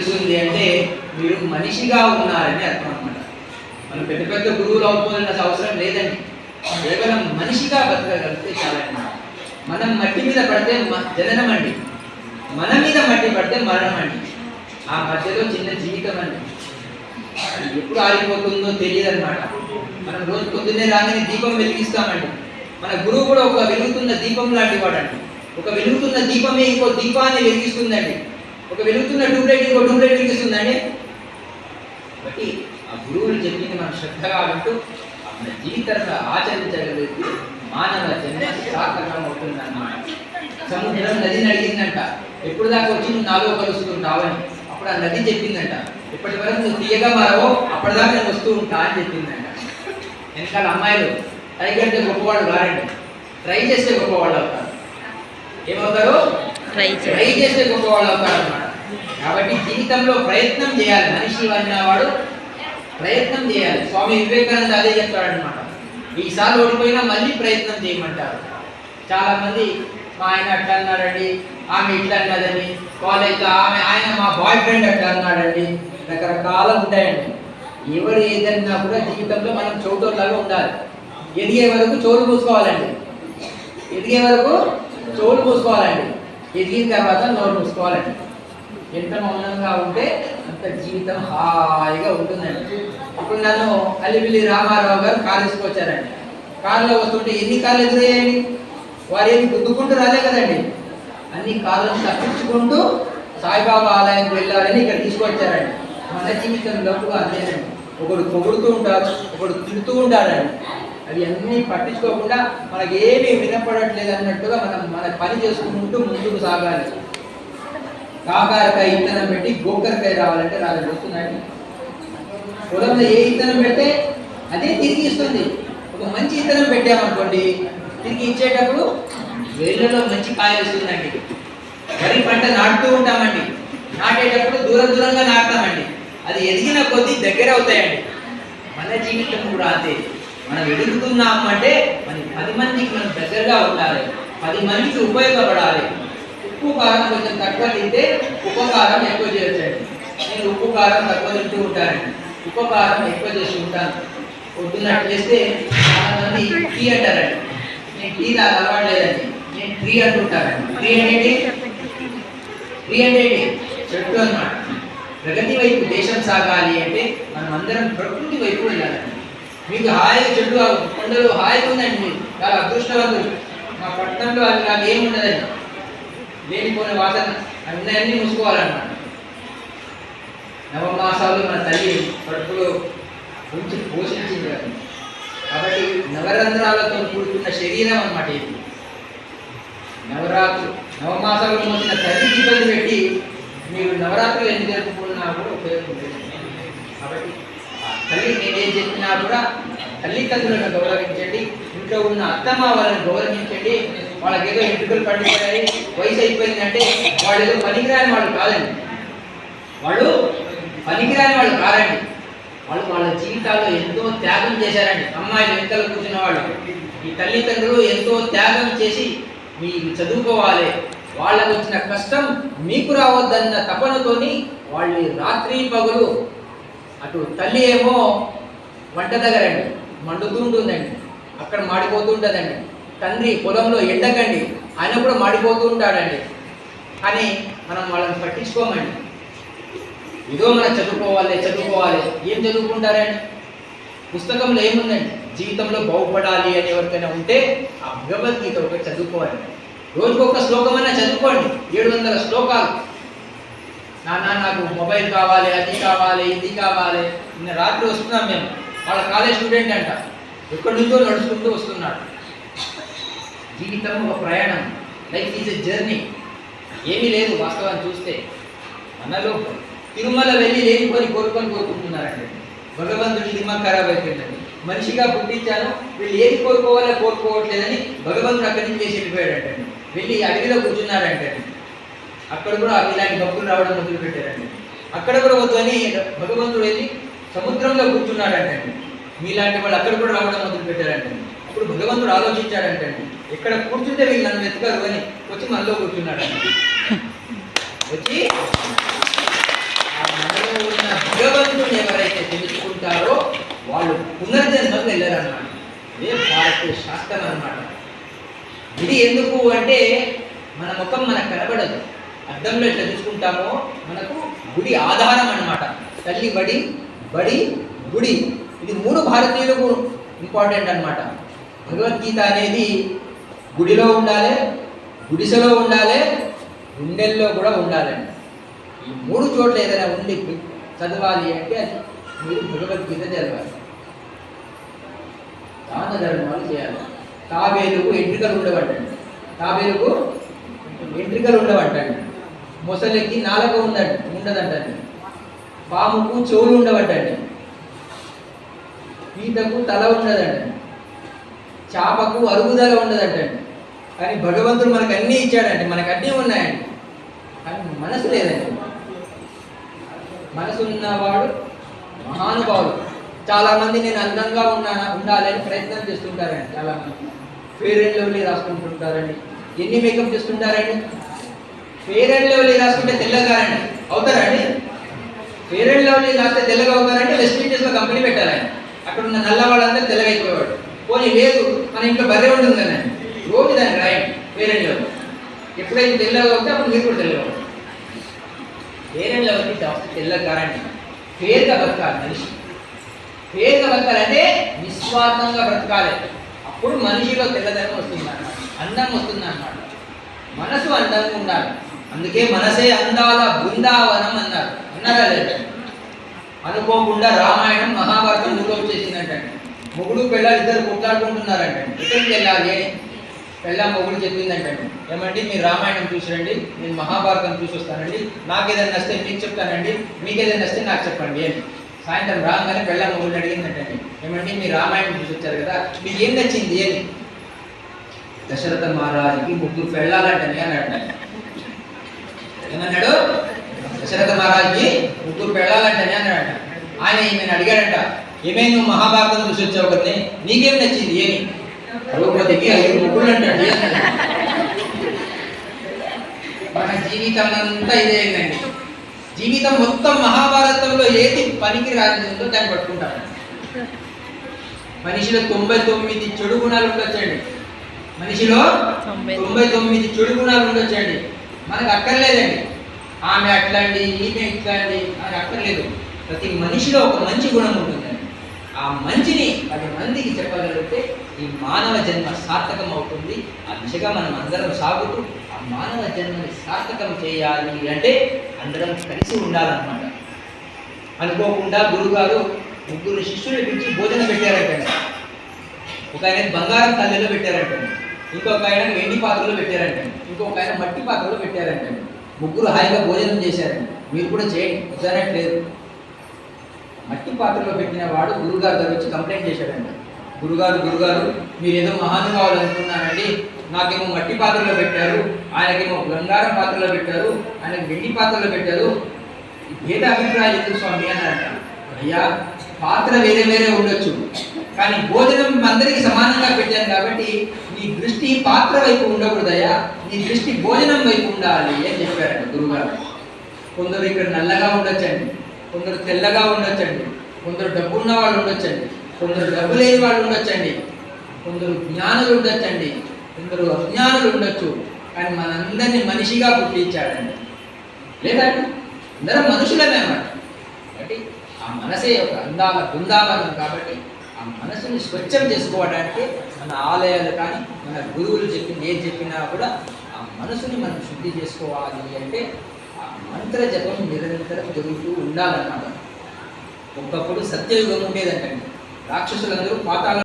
తెలుస్తుంది అంటే మీరు మనిషిగా ఉన్నారని అర్థం అనమాట. మనం పెద్ద పెద్ద గురువులు అవుతుందన్న అవసరం లేదండి. కేవలం మనిషిగా బతకగలిగితే చాలండి. మనం మట్టి మీద పడితే మ- జననం అండి మన మీద మట్టి పడితే మరణం అండి ఆ మధ్యలో చిన్న జీవితం అండి అది ఎప్పుడు ఆగిపోతుందో తెలియదు అనమాట మనం రోజు పొద్దున్నే రాగానే దీపం వెలిగిస్తామండి. మన గురువు కూడా ఒక వెలుగుతున్న దీపం లాంటి వాడండి. ఒక వెలుగుతున్న దీపమే ఇంకో దీపాన్ని వెలిగిస్తుందండి. ఒక వెలుగుతున్న ట్యూబ్లైట్ ఇంకో ట్యూబ్లైట్ వెలిగిస్తుందండి కాబట్టి ఆ గురువులు చెప్పింది మనం శ్రద్ధగా వింటూ మన జీవితంలో ఆచరించగలిగితే మానవ జన్మ సార్థకం అవుతుందన్నమాట. సముద్రం నదిని అడిగిందంట ఎప్పుడు దాకా వచ్చి నువ్వు నాలో కలుస్తుంటావని అప్పుడు ఆ నది చెప్పిందంట. ఇప్పటి వరకు నువ్వు తీయగా మారవో అప్పటిదాకా నేను వస్తూ ఉంటా అని చెప్పిందంట. వెనకాల అమ్మాయిలు ట్రై కంటే గొప్పవాళ్ళు కారండి. ట్రై చేస్తే గొప్పవాళ్ళు అవుతారు. ఏమవుతారు? ట్రై ట్రై చేస్తే గొప్పవాళ్ళు అవుతారు కాబట్టి జీవితంలో ప్రయత్నం చేయాలి. మనిషి అన్నవాడు ప్రయత్నం చేయాలి. స్వామి వివేకానంద అదే చెప్తాడనమాట ఈసారి ఓడిపోయినా మళ్ళీ ప్రయత్నం చేయమంటారు. చాలా మంది మా ఆయన అట్లా అన్నాడండి ఆమె ఇట్లా అన్నదని కాలేజ్లో ఆమె ఆయన మా బాయ్ ఫ్రెండ్ అట్లా అన్నాడండి. రకరకాల ఉంటాయండి. ఎవరు ఏదన్నా కూడా జీవితంలో మనం చోటులాగా ఉండాలి. ఎదిగే వరకు చోటు పూసుకోవాలండి ఎదిగే వరకు చోటు పూసుకోవాలండి ఎదిగిన తర్వాత నోరు పూసుకోవాలండి ఎంత మౌనంగా ఉంటే అంత జీవితం హాయిగా ఉంటుందండి. ఇప్పుడు నన్ను అల్లిపిల్లి రామారావు గారు కారు తీసుకొచ్చారండి కారులో వస్తుంటే ఎన్ని కార్లు ఎదురయ్యాయండి? వారు ఏమి గుద్దుకుంటూ రాలే కదండి. అన్ని కార్లను తప్పించుకుంటూ సాయిబాబా ఆలయానికి వెళ్ళాలని ఇక్కడ తీసుకొచ్చారండి. మన జీవితంలో కూడా అంతేనండి. ఒకడు పొగుడుతూ ఉంటారు ఒకడు తిడుతూ ఉంటారండి. అవి అన్నీ పట్టించుకోకుండా మనకేమీ వినపడట్లేదు అన్నట్టుగా మనం మన పని చేసుకుంటూ ముందుకు సాగాలి. కాకారకాయ ఇత్తనం పెట్టి గోకరకాయ రావాలంటే రాదు వస్తున్నాయి పొలంలో ఏ ఇత్తనం పెడితే అదే తిరిగి ఇస్తుంది. ఒక మంచి ఇత్తనం పెట్టామనుకోండి తిరిగి ఇచ్చేటప్పుడు వేళ్ళలో మంచి కాయ వస్తుందండి. వరి పంట నాటుతూ ఉంటామండి. నాటేటప్పుడు దూరం దూరంగా నాటుతామండి. అది ఎదిగిన కొద్దీ దగ్గర అవుతాయండి. మన జీవితం కూడా అంతే. మనం ఎదుగుతున్నాము అంటే మన పది మందికి మనం దగ్గరగా ఉండాలి. పది మందికి ఉపయోగపడాలి. ఉప్పు కారం కొంచెం తక్కువ తింటే ఉపకారం ఎక్కువ చేయొచ్చండి నేను ఉప్పు కారం తక్కువ తింటూ ఉంటానండి ఉపకారం ఎక్కువ చేసి ఉంటాను. పొద్దున్న చేస్తే చాలామంది టీ అంటారండి. నేను టీ నాకు అలవాటు లేదండి నేను ట్రీ అంటుంటానండి ట్రీ అంటే ట్రీ అంటే చెట్టు అన్నమాట. ప్రగతి వైపు దేశం సాగాలి అంటే మనం అందరం ప్రకృతి వైపు వెళ్ళాలండి. మీకు హాయిగా చెట్టు కొండలు హాయిగా ఉందండి మీరు. చాలా అదృష్టవంతులు. మా పట్టణంలో అది నాకు ఏమి ఉండదండి. లేనిపోయిన వాసన అన్నీ మూసుకోవాలన్నమాట. నవమాసాలు మన తల్లి కడుపులో ఉంచి పోషించింది కాబట్టి నవరంధ్రాలతో కూడుకున్న శరీరం అన్నమాట ఇది. నవరాత్రులు నవమాసాలు మోసిన తల్లి ఇబ్బంది పెట్టి మీరు నవరాత్రులు ఎన్ని జరుపుకున్నా కూడా ఉపయోగపడుతుంది కాబట్టి తల్లి నేనేం చెప్పినా కూడా తల్లిదండ్రులను గౌరవించండి ఇంట్లో ఉన్న అత్తమ్మ వాళ్ళని గౌరవించండి వాళ్ళకి ఏదో ఎంటుకలు పండిపోయాయి. వయసు అయిపోయిందంటే వాళ్ళు ఏదో పనికిరాని వాళ్ళు కాదండి. వాళ్ళు పనికిరాని వాళ్ళు కాదండి వాళ్ళు వాళ్ళ జీవితాల్లో ఎంతో త్యాగం చేశారండి. అమ్మాయిలు వెంటలు కూర్చున్న వాళ్ళు. ఈ తల్లిదండ్రులు ఎంతో త్యాగం చేసి మీరు చదువుకోవాలి. వాళ్ళకు వచ్చిన కష్టం మీకు రావద్దన్న తపనతోని వాళ్ళు రాత్రి పగులు అటు తల్లి ఏమో వంట దగ్గరండి మండుతూ ఉంటుందండి. అక్కడ మాడిపోతూ ఉంటుందండి. తండ్రి పొలంలో ఎండకండి. ఆయన కూడా మాడిపోతూ ఉంటాడండి. కానీ మనం వాళ్ళని పట్టించుకోమండి. ఏదో మనం చదువుకోవాలి చదువుకోవాలి. ఏం చదువుకుంటారండి? పుస్తకంలో ఏముందండి? జీవితంలో బాగుపడాలి అని ఎవరికైనా ఉంటే ఆ భగవద్గీత ఒకటి చదువుకోవాలి. రోజుకు ఒక శ్లోకమైనా చదువుకోండి. ఏడు వందల శ్లోకాలు. నాన్న నాకు మొబైల్ కావాలి అది కావాలి ఇది కావాలి. నిన్న రాత్రి వస్తున్నాం మేము. వాళ్ళ కాలేజ్ స్టూడెంట్ అంట. ఎక్కడి నుంచో నడుచుకుంటూ వస్తున్నాడు. జీవితం ఒక ప్రయాణం. లైఫ్ ఈజ్ ఎ జర్నీ ఏమీ లేదు వాస్తవాన్ని చూస్తే. మనలో తిరుమల వెళ్ళి లేనిపోని కోరుకొని కోరుకుంటున్నారండి. భగవంతుడి దిమాగ్ ఖరాబ్ అయిపోయిందండి. మనిషిగా పుట్టించాను వీళ్ళు ఏది కోరుకోవాలో కోరుకోవట్లేదని భగవంతుడు అక్కడి నుంచి చేసి వెళ్ళిపోయాడంటండి. వెళ్ళి అడవిలో కూర్చున్నారంటండి అక్కడ కూడా ఇలాంటి భక్తులు రావడం మొదలుపెట్టారండి. అక్కడ కూడా వద్దని భగవంతుడు వెళ్ళి సముద్రంలో కూర్చున్నాడంటండి. మీలాంటి వాళ్ళు అక్కడ కూడా రావడం మొదలుపెట్టారంటండి. అప్పుడు భగవంతుడు ఆలోచించాడంటండి. ఇక్కడ కూర్చుంటే వీళ్ళు నన్ను వెతకరు అని వచ్చి మనలో కూర్చున్నాడు. వచ్చి తెలుసుకుంటారో వాళ్ళు పునర్జన్మకు వెళ్ళారన్నమాట. ఇదే భారతీయ శాస్త్రం అన్నమాట. ఇది ఎందుకు అంటే మన ముఖం మనకు కనబడదు. అర్థంలో ఎట్లా చూసుకుంటామో మనకు గుడి ఆధారం అన్నమాట. తల్లి బడి బడి గుడి. ఇది మూడు భారతీయులకు ఇంపార్టెంట్ అన్నమాట. భగవద్గీత అనేది గుడిలో ఉండాలి గుడిసెలో ఉండాలి గుండెల్లో కూడా ఉండాలండి ఈ మూడు చోట్ల ఏదైనా ఉండి చదవాలి అంటే అది మీరు భగవద్గీత చదవాలి. దాన ధర్మాలు చేయాలి. తాబేలుకు ఎంట్రికలు ఉండవట్టండి తాబేలుకు ఎంట్రికలు ఉండవట్టండి మొసలికి నాలుక ఉందండి ఉండదంటండి. పాముకు చెవులు ఉండవట్టండి పీతకు తల ఉండదండి చేపకు అరుగుదల ఉండదంటండి. కానీ భగవంతుడు మనకు అన్నీ ఇచ్చాడండి. మనకు అన్నీ ఉన్నాయండి. కానీ మనసు లేదండి. మనసు ఉన్నవాడు మహానుభావుడు. చాలామంది నేను అందంగా ఉన్నా ఉండాలని ప్రయత్నం చేస్తుంటారండి చాలామంది. ఫెయిర్ ఫేర్ అండ్ లవ్లీ రాసుకుంటుంటారండి? ఎన్ని మేకప్ చేస్తుంటారండి? ఫేర్ అండ్ లవ్లీ రాసుకుంటే తెల్లగారండి అవుతారండి? ఫేర్ అండ్ లవ్లీ రాస్తే తెల్లగా అవుతారంటే వెస్ట్ ఇండీస్లో కంపెనీ పెట్టాలండి అక్కడ ఉన్న నల్ల వాళ్ళందరూ తెల్లగైపోయేవాడు పోనీ లేదు మన ఇంట్లో బర్రె ఉంటుంది కదండి రోజు దాన్ని రాయండి వేరే అండ్ ఎప్పుడైతే తెల్లగా అవుతే అప్పుడు మీరు కూడా తెల్లగా వేరే ఫేర్ అండ్ లవ్లీ తెల్లగారండి బతకాలి మనిషి. ఫేర్గా బతకాలంటే నిస్వార్థంగా బ్రతకాలి. అప్పుడు మనిషిలో తెల్లదనం వస్తుంది అన్నమాట అందం వస్తుంది అన్నమాట మనసు అందంగా ఉండాలి. అందుకే మనసే అందాల బృందావనం అన్నారు. అన్నారా లేదా? అనుకోకుండా రామాయణం మహాభారతం మూడు వచ్చేసిందంటే మొగుడు పెళ్ళ ఇద్దరు కొట్లాడుకుంటున్నారంటే ఎక్కడికి వెళ్ళాలి? అని పెళ్ళ మొగుడు చెప్పిందంటే ఏమండి మీరు రామాయణం చూసిరండి నేను మహాభారతం చూసి వస్తానండి నాకు ఏదైనా నస్తే మీకు చెప్తానండి మీకు ఏదైనా నస్తే నాకు చెప్పండి అని. సాయంత్రం రాగానే పెళ్ళ మొగుడు అడిగిందంటండి. ఏమండి మీరు రామాయణం చూసి వచ్చారు కదా మీకు ఏం నచ్చింది అని. దశరథ మహారాజుకి ముగ్గురు పెళ్ళాలంటని అని అంటాడు ఏమన్నాడు? దశరథ మహారాజుకి ముగ్గురు పెళ్ళాలంటని అన్నాడంట. ఆయన ఈమెను అడిగాడంట? ఏమే నువ్వు మహాభారతం చూసి వచ్చావు కదా నీకేం నచ్చింది? ఏమి? ద్రౌపదికి ఐదు ముగ్గురు అంటాడు మన జీవితం అంతా ఇదే అయిందండి జీవితం మొత్తం మహాభారతంలో ఏది పనికి రానిదో దాన్ని పట్టుకుంటారు మనిషిలో తొంభై తొమ్మిది చెడు గుణాలు ఉండొచ్చండి. మనిషిలో తొంభై తొమ్మిది చెడు గుణాలు ఉండొచ్చండి. మనకు అక్కర్లేదండి. ఆమె అట్లాంటి ఈమె ఇట్లాంటి అని అక్కర్లేదు. ప్రతి మనిషిలో ఒక మంచి గుణం ఉంటుందండి ఆ మంచిని పది మందికి చెప్పగలిగితే ఈ మానవ జన్మ సార్థకం అవుతుంది ఆ దిశగా మనం అందరం సాగుతూ ఆ మానవ జన్మని సార్థకం చేయాలి అంటే అందరం కలిసి ఉండాలన్నమాట. అనుకోకుండా గురుగారు ముగ్గురు శిష్యులు పిలిచి భోజనం పెట్టారంటండి. ఒక ఆయన బంగారం తల్లిలో పెట్టారంట ఇంకొక ఆయన వెండి పాత్రలో పెట్టారంట ఇంకొక ఆయన మట్టి పాత్రలో పెట్టారంట ముగ్గురు హాయిగా భోజనం చేశారండి. మీరు కూడా చేయండి. వద్దనట్లేదు మట్టి పాత్రలో పెట్టిన వాడు గురుగారు దగ్గర వచ్చి కంప్లైంట్ చేశాడండి గురుగారు గురుగారు మీరు మహానుభావులు అనుకున్నానండి నాకేమో మట్టి పాత్రలో పెట్టారు ఆయనకేమో బంగారం పాత్రలో పెట్టారు ఆయనకి వెండి పాత్రలో పెట్టారు. ఈ భేద అభిప్రాయం ఎందుకు స్వామి అన్నారట. అయ్యా పాత్ర వేరే వేరే ఉండొచ్చు. కానీ భోజనం అందరికీ సమానంగా పెట్టాను కాబట్టి నీ దృష్టి పాత్ర వైపు ఉండకూడదయ్యా. నీ దృష్టి భోజనం వైపు ఉండాలి అని చెప్పారండి గురుగారు కొందరు ఇక్కడ నల్లగా ఉండొచ్చండి. కొందరు తెల్లగా ఉండొచ్చండి. కొందరు డబ్బు ఉన్న వాళ్ళు ఉండొచ్చండి. కొందరు డబ్బు లేని వాళ్ళు ఉండొచ్చండి. కొందరు జ్ఞానులు ఉండొచ్చండి. కొందరు అజ్ఞానులు ఉండొచ్చు. కానీ మనందరినీ మనిషిగా పుట్టించాడండి లేదా? అందరం మనుషులమే అన్నమాట. కాబట్టి ఆ మనసే ఒక అందాల బృందావనం కాబట్టి ఆ మనసుని స్వచ్ఛం చేసుకోవడానికి మన ఆలయాలు కానీ మన గురువులు చెప్పింది ఏం చెప్పినా కూడా ఆ మనసుని మనం శుద్ధి చేసుకోవాలి అంటే ఆ మంత్ర జపం నిరంతరం జరుగుతూ ఉండాలన్నమాట. ఒకప్పుడు సత్యయుగం ఉండేదంటండి. రాక్షసులందరూ పాతాళ